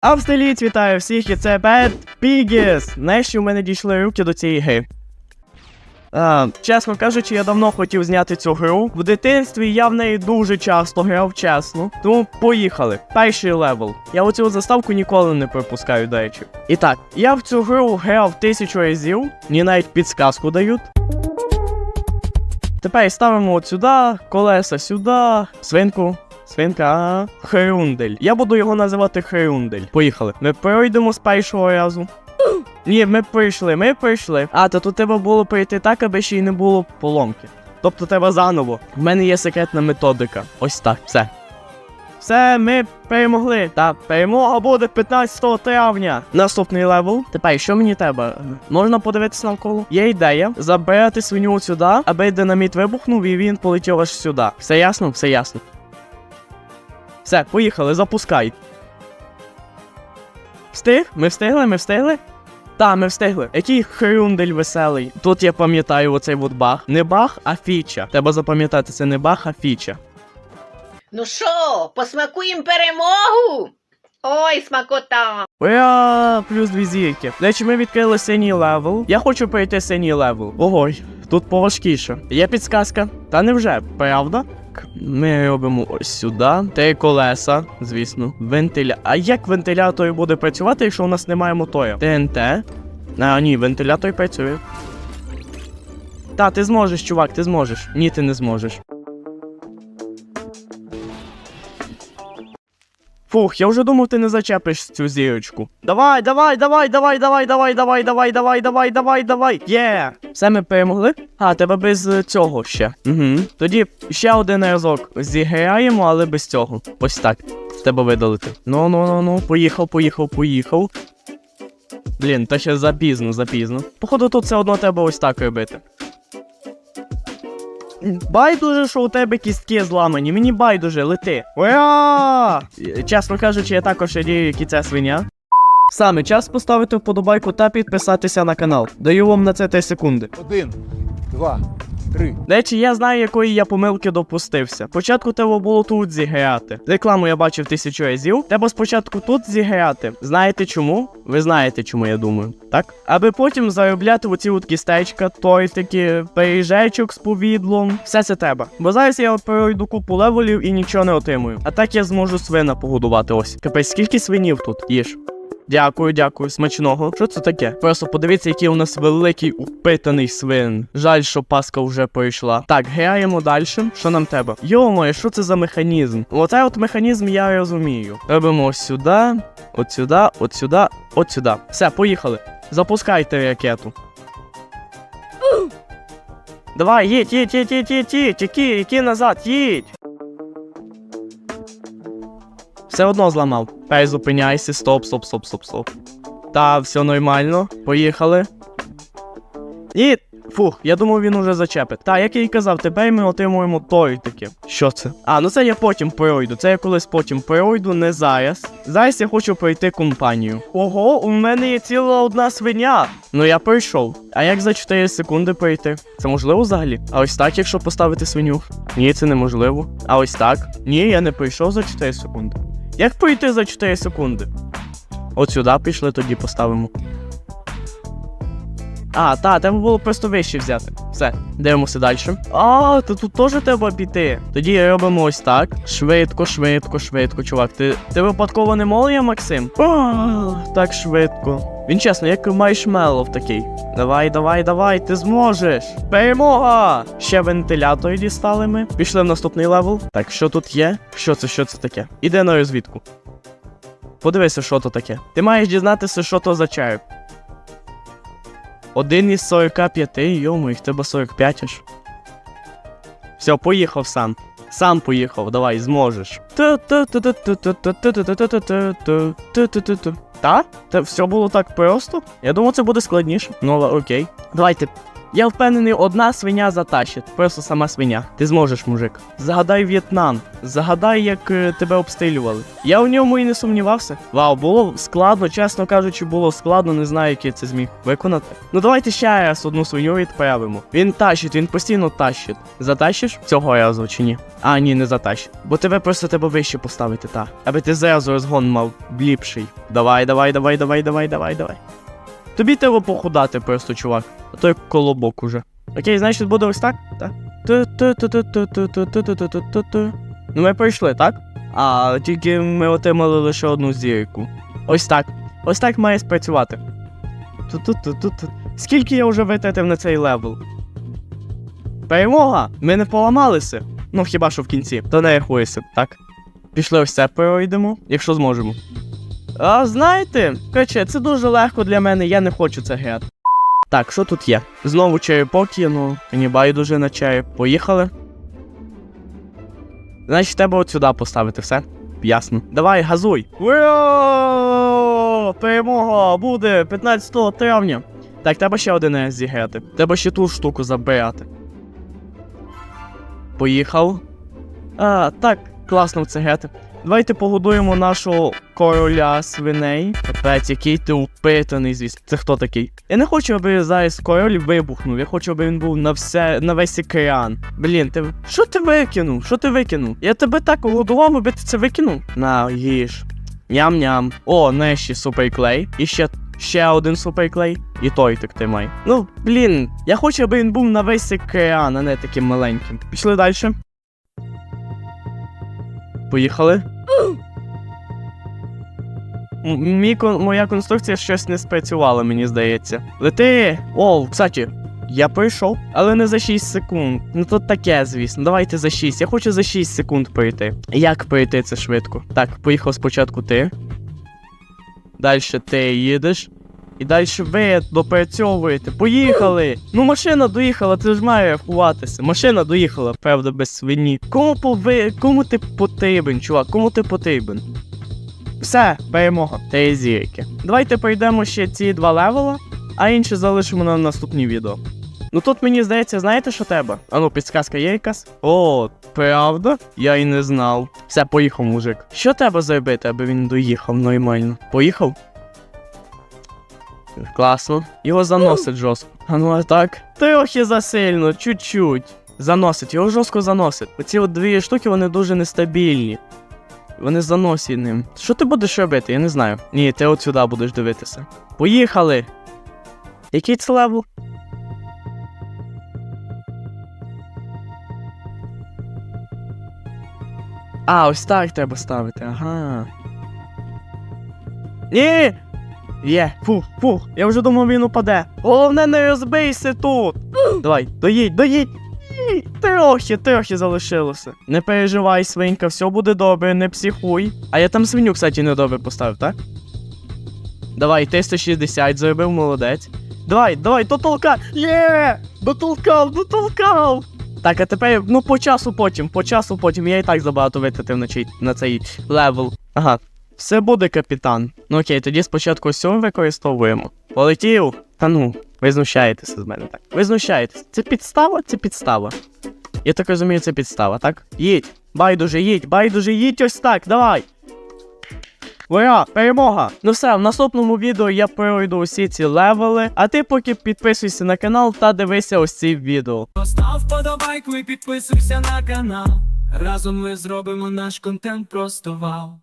Австралієць вітаю всіх, і це Bad Piggies. Нарешті в мене дійшли руки до цієї гри. А, чесно кажучи, я давно хотів зняти цю гру. В дитинстві я в неї дуже часто грав, чесно. Тому поїхали. Перший левел. Я оцю заставку ніколи не пропускаю, до речі. І так, я в цю гру грав тисячу разів, мені навіть підсказку дають. Тепер ставимо от сюди, колеса сюди, свинку. Свинка Хрюндель. Я буду його називати Хрюндель. Поїхали. Ми пройдемо з першого разу. Ні, ми прийшли, ми прийшли. А, то тут треба було прийти так, аби ще й не було поломки. Тобто треба заново. В мене є секретна методика. Ось так, все. Все, ми перемогли. Та перемога буде 15 травня. Наступний левел. Тепер що мені треба? Можна подивитися навколо? Є ідея забирати свиню сюди, аби динаміт вибухнув і він полетів аж сюди. Все ясно? Все ясно. Все, поїхали, запускай. Встиг? Ми встигли? Ми встигли? Та, ми встигли. Який хрюндель веселий. Тут я пам'ятаю оцей от баг. Не баг, а фіча. Треба запам'ятати, це не баг, а фіча. Ну що, посмакуємо перемогу? Ой, смакота! Ура! Плюс дві зірки. Речі, ми відкрили синій левел. Я хочу пройти синій левел. Огой, тут поважкіше. Є підсказка? Та невже, правда? К- Ми робимо ось сюди. Три колеса, звісно. Вентиля. А як вентилятор буде працювати, якщо у нас немає мотора? ТНТ. А, ні, вентилятор працює. Та, ти зможеш, чувак, ти зможеш. Ні, ти не зможеш. Фух, я вже думав, ти не зачепиш цю зірочку. Давай, давай, давай, давай, давай, давай, давай, давай, давай, давай, давай, давай. Є! Все ми перемогли? А, тебе без е, цього ще. Угу. Тоді ще один разок зіграємо, але без цього. Ось так. Тебе видалити. Ну, ну, ну, ну, поїхав, поїхав, поїхав. Блін, та ще запізно, запізно. Походу, тут все одно треба ось так робити. Байдуже, що у тебе кістки зламані, мені байдуже, лети. Уя! Чесно кажучи, я також радію, як і свиня. Саме час поставити вподобайку та підписатися на канал. Даю вам на це 3 секунди. Один, два, три. До речі, я знаю, якої я помилки допустився. Спочатку треба було тут зіграти. Рекламу я бачив тисячу разів. Треба спочатку тут зіграти. Знаєте чому? Ви знаєте, чому я думаю, так? Аби потім заробляти оці от кістечка, тортики, пиріжечок з повідлом. Все це треба. Бо зараз я пройду купу левелів і нічого не отримую. А так я зможу свина погодувати. Ось. Капець, скільки свинів тут їж? Дякую, дякую, смачного. Що це таке? Просто подивіться, який у нас великий упитаний свин. Жаль, що паска вже пройшла. Так, граємо далі. Що нам треба? Йомо, що це за механізм? Оцей от механізм я розумію. Робимо ось сюди, от сюди, от сюди, от сюди. Все, поїхали. Запускайте ракету. Давай, їдь, їдь, їдь, їдь, їдь, їдь, які назад, їдь. Все одно зламав. Перезупиняйся, стоп, стоп, стоп, стоп, стоп. Та, все нормально. Поїхали. І. Фух, я думав, він уже зачепить. Та, як я і казав, тепер ми отримуємо тортики. Що це? А, ну це я потім пройду. Це я колись потім пройду, не зараз. Зараз я хочу пройти компанію. Ого, у мене є ціла одна свиня. Ну я пройшов. А як за 4 секунди пройти? Це можливо взагалі? А ось так, якщо поставити свиню? Ні, це неможливо. А ось так? Ні, я не пройшов за 4 секунди. Як пройти за 4 секунди? От сюди пішли, тоді поставимо. А, та, треба було просто вище взяти. Все, дивимося далі. А, то тут теж треба піти. Тоді робимо ось так. Швидко, швидко, швидко, чувак. Ти, ти випадково не молоє, Максим? А, так швидко. Він чесно, як маршмеллов такий. Давай, давай, давай, ти зможеш. Перемога! Ще вентилятор дістали ми. Пішли в наступний левел. Так, що тут є? Що це, що це таке? Іде на розвідку. Подивися, що то таке. Ти маєш дізнатися, що то за череп. Один із 45, йому, їх тебе 45 аж. Все, поїхав сам. Сам поїхав, давай, зможеш. Та? Та все було так просто? Я думав, це буде складніше. Ну, але окей. Давайте. Я впевнений, одна свиня затащить. Просто сама свиня. Ти зможеш, мужик. Загадай В'єтнам. Загадай, як е, тебе обстрілювали. Я в ньому і не сумнівався. Вау, було складно, чесно кажучи, було складно, не знаю, як я це зміг виконати. Ну давайте ще раз одну свиню відправимо. Він тащить, він постійно тащить. Затащиш цього разу чи ні? А, ні, не затащить. Бо тебе просто треба вище поставити, та. Аби ти зразу розгон мав ліпший. Давай, давай, давай, давай, давай, давай, давай. Тобі треба похудати просто, чувак. А то як колобок уже. Окей, значить буде ось так? Так. Ну ми пройшли, так? А тільки ми отримали лише одну зірку. Ось так. Ось так має спрацювати. Скільки я вже витратив на цей левел? Перемога! Ми не поламалися. Ну хіба що в кінці, то не рахується, так? Пішли ось це пройдемо, якщо зможемо. А знаєте, коротше, це дуже легко для мене, я не хочу це грати. Так, що тут є? Знову черепок є, ну, мені байдуже на череп. Поїхали. Значить, треба от сюди поставити все. Ясно. Давай, газуй. Перемога буде 15 травня. Так, треба ще один зіграти. Треба ще ту штуку забирати. Поїхав. А, так, класно в це грати. Давайте погодуємо нашого короля свиней. Капець, який ти упитаний, звісно. Це хто такий? Я не хочу, аби зараз король вибухнув. Я хочу, аби він був на все на весь екран. Блін, ти. Що ти викинув? Що ти викинув? Я тебе так годував, аби ти це викинув. На, їж. Ням-ням. О, неші суперклей. І ще. Ще один суперклей, і той так тримай. Ну, блін, я хочу, аби він був на весь екран, а не таким маленьким. Пішли далі. Поїхали. Мій моя конструкція щось не спрацювала, мені здається. Лети! О, кстати, я пройшов, але не за 6 секунд. Ну тут таке, звісно. Давайте за 6. Я хочу за 6 секунд пройти. Як пройти це швидко? Так, поїхав спочатку ти. Далі ти їдеш. І далі ви допрацьовуєте. Поїхали! Ну машина доїхала, це ж має рахуватися. Машина доїхала, правда, без свині. Кому пови... Кому ти потрібен, чувак? Кому ти потрібен? Все, перемога. Три зірки. Давайте пройдемо ще ці два левела, а інші залишимо на наступні відео. Ну тут мені здається, знаєте, що треба? Ану, підсказка є якась? О, правда? Я й не знав. Все, поїхав, мужик. Що треба зробити, аби він доїхав нормально? Поїхав? Класно. Його заносить жорстко. А ну а так. Трохи засильно, чуть-чуть. Заносить, його жорстко заносить. Оці от дві штуки вони дуже нестабільні. Вони заносять ним. Що ти будеш робити? Я не знаю. Ні, ти от сюди будеш дивитися. Поїхали! Який це левел? А, ось так треба ставити, ага. Ні! Є, фух, фух, я вже думав, він упаде. Головне, не розбийся тут. Давай, доїдь, доїдь. Трохи, трохи залишилося. Не переживай, свинька, все буде добре, не психуй. А я там свиню, кстати, недобре поставив, так? Давай, 360 зробив, молодець. Давай, давай, дотолкай! Є! Дотолкав, дотолкав! Так, а тепер, ну по часу потім, по часу потім. Я і так забагато витратив на, цей, на цей левел. Ага. Все буде, капітан. Ну окей, тоді спочатку цього використовуємо. Полетів! Та ну, ви знущаєтеся з мене так. Ви знущаєтеся. Це підстава, це підстава. Я так розумію, це підстава, так? Їдь! Байдуже, їдь, байдуже, їдь ось так, давай! Ура, перемога! Ну все, в наступному відео я пройду усі ці левели, а ти поки підписуйся на канал та дивися ось ці відео. Постав вподобайку і підписуйся на канал. Разом ми зробимо наш контент просто вау.